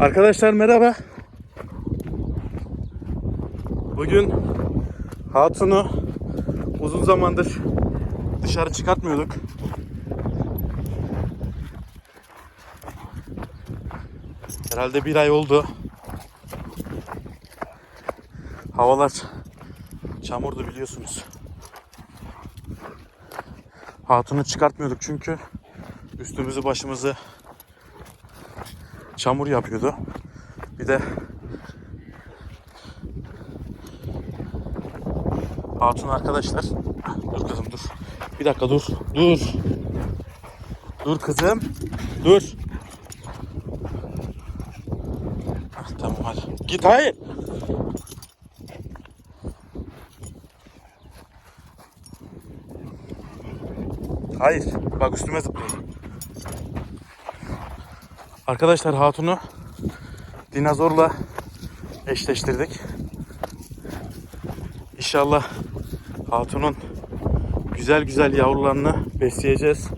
Arkadaşlar merhaba. Bugün Hatun'u uzun zamandır dışarı çıkartmıyorduk. Herhalde bir ay oldu. Havalar çamurdu biliyorsunuz. Hatun'u çıkartmıyorduk çünkü üstümüzü başımızı çamur yapıyordu. Bir de Hatun arkadaşlar. Dur kızım dur. Bir dakika dur. Dur. Dur kızım. Dur. Ah, tamam hadi. Git hayır. Hayır. Bak üstüme zıplıyor. Arkadaşlar Hatun'u dinozorla eşleştirdik. İnşallah Hatun'un güzel güzel yavrularını besleyeceğiz.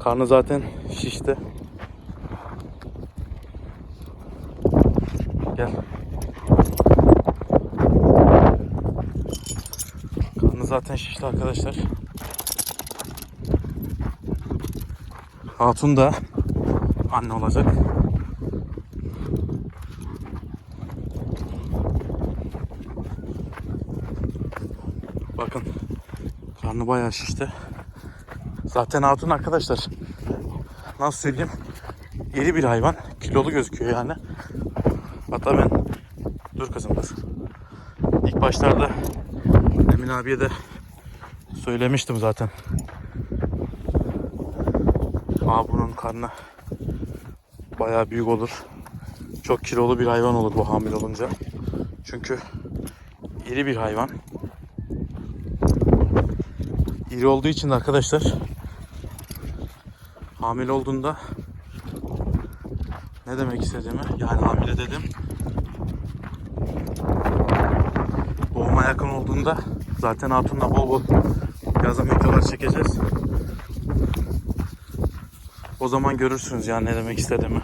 Karnı zaten şişti. Gel. Karnı zaten şişti arkadaşlar. Hatun da anne olacak. Bakın karnı bayağı şişti. Zaten hatun arkadaşlar nasıl söyleyeyim iri bir hayvan. Kilolu gözüküyor yani. Hatta ben dur kızım dur. İlk başlarda Emin abiye de söylemiştim zaten. Aa bunun karnı bayağı büyük olur. Çok kilolu bir hayvan olur bu hamile olunca. Çünkü iri bir hayvan. İri olduğu için arkadaşlar hamile olduğunda ne demek istediğimi yani hamile dedim doğuma yakın olduğunda zaten hatunla bol bol yazan videolar çekeceğiz. O zaman görürsünüz yani ne demek istediğimi.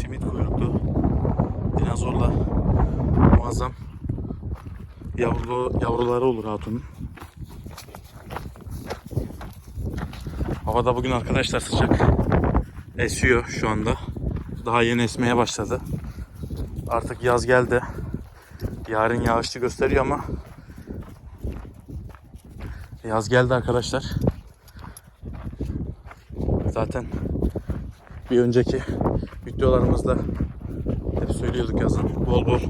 Simit kuyruklu dinozorla muazzam yavrulu, yavruları olur hatunun. Havada bugün arkadaşlar sıcak. Esiyor şu anda. Daha yeni esmeye başladı. Artık yaz geldi. Yarın yağışlı gösteriyor ama Yaz geldi arkadaşlar. Zaten bir önceki videolarımızda hep söylüyorduk yazın. Bol bol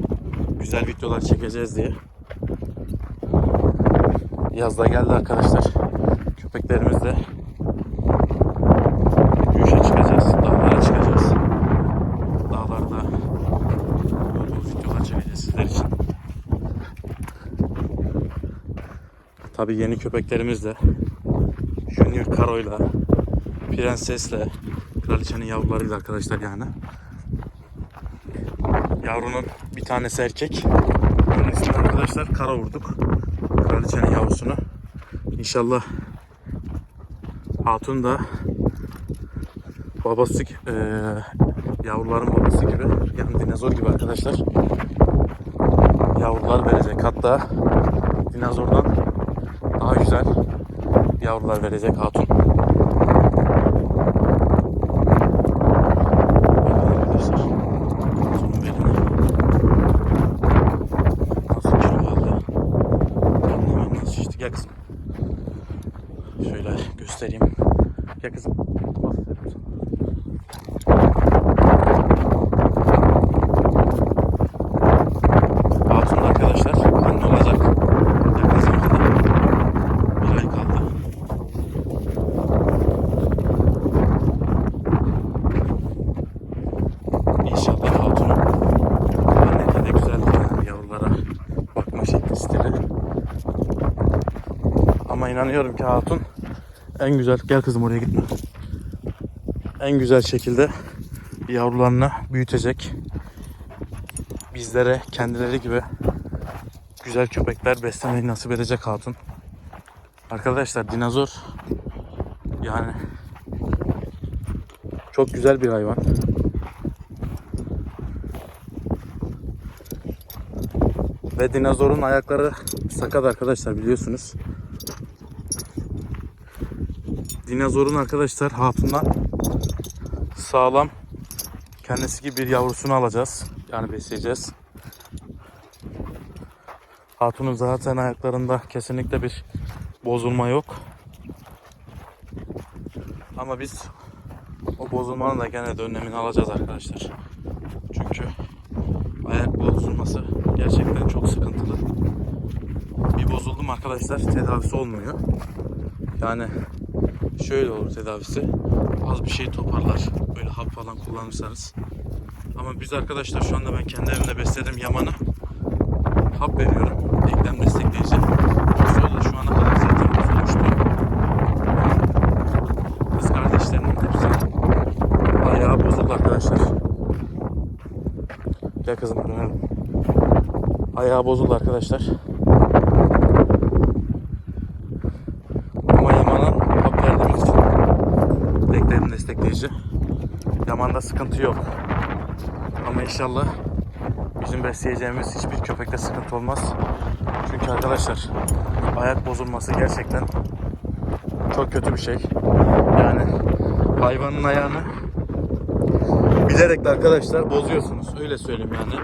güzel videolar çekeceğiz diye. Yaz da geldi arkadaşlar. Köpeklerimizle yürüyüşe çıkacağız. Dağlara çıkacağız. Dağlarda bol bol videolar çekeceğiz sizler için. Tabi yeni köpeklerimiz de Junior Karo'yla Prenses'le Kraliçenin yavrularıyla arkadaşlar yani. Yavrunun bir tanesi erkek. İsmini arkadaşlar Kara vurduk. Kraliçenin yavrusunu. İnşallah Hatun da babası eee yavruların babası gibi yani dinozor gibi arkadaşlar yavrular verecek. Hatta dinozordan güzel yavrular verecek hatun. Bakın arkadaşlar. Hatunun beline. Nasıl kilo aldı. Karnı hemen nasıl şişti. Gel kızım. Şöyle göstereyim. Gel kızım. Bas. Hatun da arkadaşlar anne olacak. Yakın zamanda. Bir ay kaldı. İnşallah Hatun'un annede de güzeldir yani yavrulara bakma şekli stili. Ama inanıyorum ki Hatun en güzel, gel kızım oraya gitme. En güzel şekilde yavrularını büyütecek. Bizlere kendileri gibi güzel köpekler beslemeyi nasip edecek hatun. Arkadaşlar dinozor Yani çok güzel bir hayvan. Ve dinozorun ayakları sakat arkadaşlar biliyorsunuz. Dinozorun arkadaşlar hatundan sağlam kendisi gibi bir yavrusunu alacağız. Yani besleyeceğiz. Hatunun zaten ayaklarında kesinlikle bir bozulma yok. Ama biz o bozulmanın da gene de önlemini alacağız arkadaşlar. Çünkü ayak bozulması gerçekten çok sıkıntılı. Bir bozuldum arkadaşlar tedavisi olmuyor. Yani şöyle olur tedavisi. Az bir şey toparlar. Böyle hap falan kullanırsanız. Ama biz arkadaşlar şu anda ben kendi evimde besledim Yaman'ı. Hap veriyorum. Eklem destekleyici. Sonra şu ana kadar zaten bozulmuştu. Kız kardeşlerinin hepsi ayağı bozuldu arkadaşlar. Gel kızım. Ayağı bozuldu arkadaşlar. Ama Yaman'ın hap verdiğimiz için eklem destekleyici. Yaman'da sıkıntı yok. Ama inşallah bizim besleyeceğimiz hiçbir köpekte sıkıntı olmaz. Çünkü arkadaşlar ayak bozulması gerçekten çok kötü bir şey. Yani hayvanın ayağını bilerek de arkadaşlar bozuyorsunuz. Öyle söyleyeyim yani.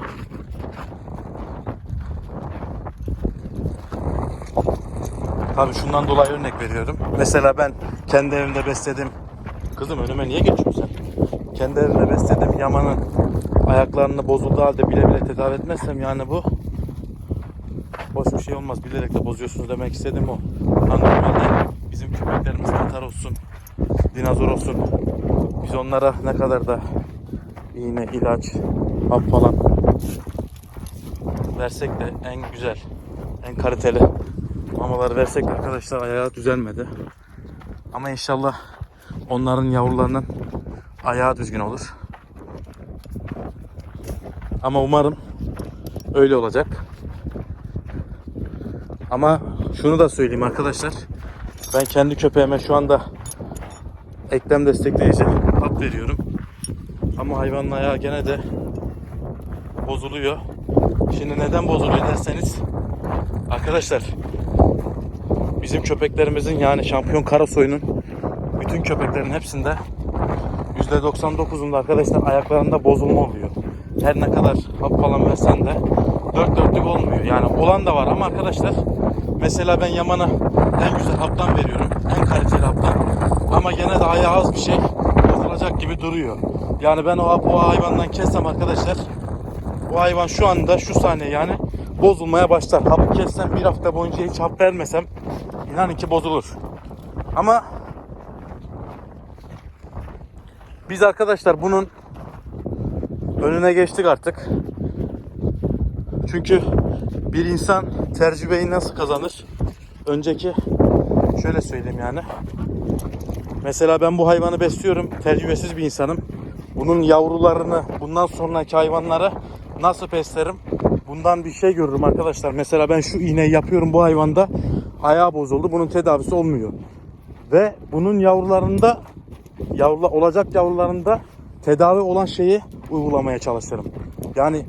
Tabii şundan dolayı örnek veriyorum. Mesela ben kendi evimde besledim. Kızım önüme niye geçiyorsun sen? Kendi evimde besledim Yaman'ın ayaklarını bozulduğu halde bile bile tedavi etmezsem yani bu hoş bir şey olmaz. Bilerek de bozuyorsunuz demek istedim o. Normalde bizim köpeklerimiz Tatar olsun, dinozor olsun. Biz onlara ne kadar da iğne, ilaç, hap falan versek de en güzel, en kaliteli mamaları versek arkadaşlar ayağı düzelmedi. Ama inşallah onların yavrularının ayağı düzgün olur. Ama umarım öyle olacak. Ama şunu da söyleyeyim arkadaşlar. Ben kendi köpeğime şu anda eklem destekleyici hap veriyorum. Ama hayvanın ayağı gene de bozuluyor. Şimdi neden bozuluyor derseniz arkadaşlar bizim köpeklerimizin yani şampiyon karasoyunun bütün köpeklerin hepsinde %99'unda arkadaşlar ayaklarında bozulma oluyor. Her ne kadar hap falan versen de dört dörtlük olmuyor. Yani olan da var ama arkadaşlar mesela ben Yaman'a en güzel haptan veriyorum. En kaliteli haptan. Ama gene de ayağı az bir şey bozulacak gibi duruyor. Yani ben o, hap- o hayvandan kessem arkadaşlar o hayvan şu anda şu saniye yani bozulmaya başlar. Hapı kessem bir hafta boyunca hiç hap vermesem inanın ki bozulur. Ama biz arkadaşlar bunun önüne geçtik artık. Çünkü bir insan tecrübeyi nasıl kazanır? Önceki şöyle söyleyeyim yani. Mesela ben bu hayvanı besliyorum. Tecrübesiz bir insanım. Bunun yavrularını, bundan sonraki hayvanları nasıl beslerim? Bundan bir şey görürüm arkadaşlar. Mesela ben şu iğneyi yapıyorum bu hayvanda. Ayağı bozuldu. Bunun tedavisi olmuyor. Ve bunun yavrularında yavrula, olacak yavrularında tedavi olan şeyi uygulamaya çalışırım. Yani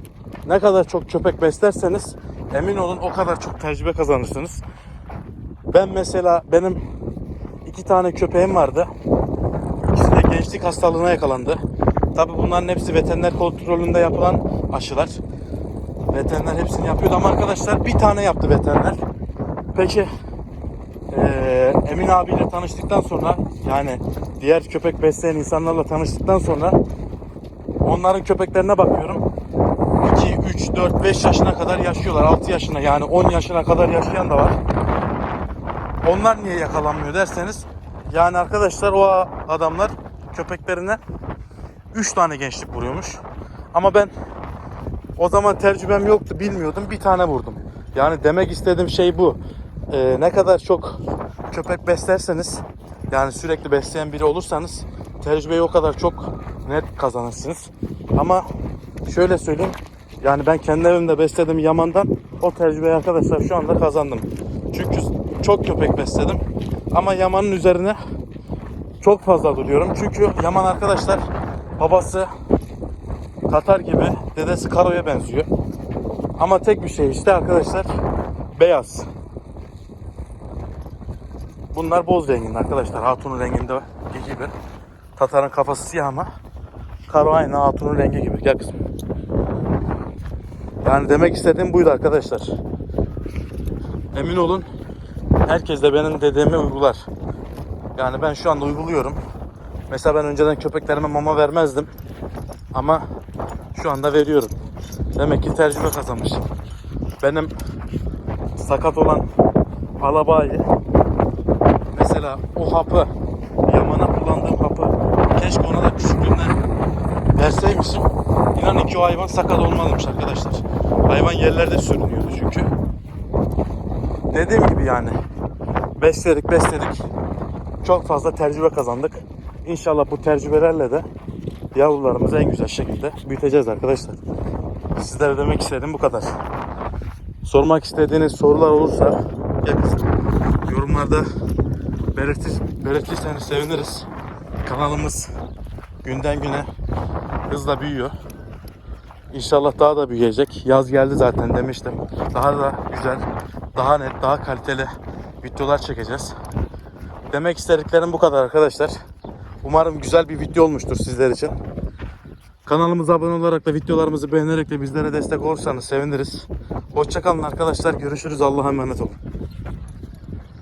ne kadar çok köpek beslerseniz emin olun o kadar çok tecrübe kazanırsınız. Ben mesela benim iki tane köpeğim vardı. İkisi de gençlik hastalığına yakalandı. Tabi bunların hepsi veteriner kontrolünde yapılan aşılar. Veteriner hepsini yapıyordu ama arkadaşlar bir tane yaptı veteriner. Peki eee, Emin abiyle tanıştıktan sonra yani diğer köpek besleyen insanlarla tanıştıktan sonra onların köpeklerine bakıyorum. 2, 3, 4, 5 yaşına kadar yaşıyorlar. 6 yaşına yani 10 yaşına kadar yaşayan da var. Onlar niye yakalanmıyor derseniz yani arkadaşlar o adamlar köpeklerine 3 tane gençlik vuruyormuş. Ama ben o zaman tecrübem yoktu bilmiyordum bir tane vurdum. Yani demek istediğim şey bu. Ee, ne kadar çok köpek beslerseniz yani sürekli besleyen biri olursanız tecrübeyi o kadar çok net kazanırsınız. Ama şöyle söyleyeyim yani ben kendi evimde besledim Yaman'dan o tecrübeyi arkadaşlar şu anda kazandım. Çünkü çok köpek besledim ama Yaman'ın üzerine çok fazla duruyorum. Çünkü Yaman arkadaşlar babası Katar gibi dedesi Karo'ya benziyor. Ama tek bir şey işte arkadaşlar beyaz. Bunlar boz renginde arkadaşlar. Hatunun renginde gibi. Tatar'ın kafası siyah ama Karo aynı hatunun rengi gibi. Gel kızım. Yani demek istediğim buydu arkadaşlar. Emin olun herkes de benim dediğimi uygular. Yani ben şu anda uyguluyorum. Mesela ben önceden köpeklerime mama vermezdim. Ama şu anda veriyorum. Demek ki tecrübe kazanmışım. Benim sakat olan alabayı mesela o hapı yamana kullandığım hapı keşke ona da küçüklüğünden verseymişim. İnanın ki o hayvan sakat olmazmış arkadaşlar. Hayvan yerlerde sürünüyordu çünkü. Dediğim gibi yani besledik besledik. Çok fazla tecrübe kazandık. İnşallah bu tecrübelerle de yavrularımızı en güzel şekilde büyüteceğiz arkadaşlar. Sizlere demek istediğim bu kadar. Sormak istediğiniz sorular olursa ya kızım, yorumlarda belirtir, belirtirseniz seviniriz. Kanalımız günden güne hızla büyüyor. İnşallah daha da büyüyecek. Yaz geldi zaten demiştim. Daha da güzel, daha net, daha kaliteli videolar çekeceğiz. Demek istediklerim bu kadar arkadaşlar. Umarım güzel bir video olmuştur sizler için. Kanalımıza abone olarak da videolarımızı beğenerek de bizlere destek olursanız seviniriz. Hoşçakalın arkadaşlar. Görüşürüz. Allah'a emanet olun.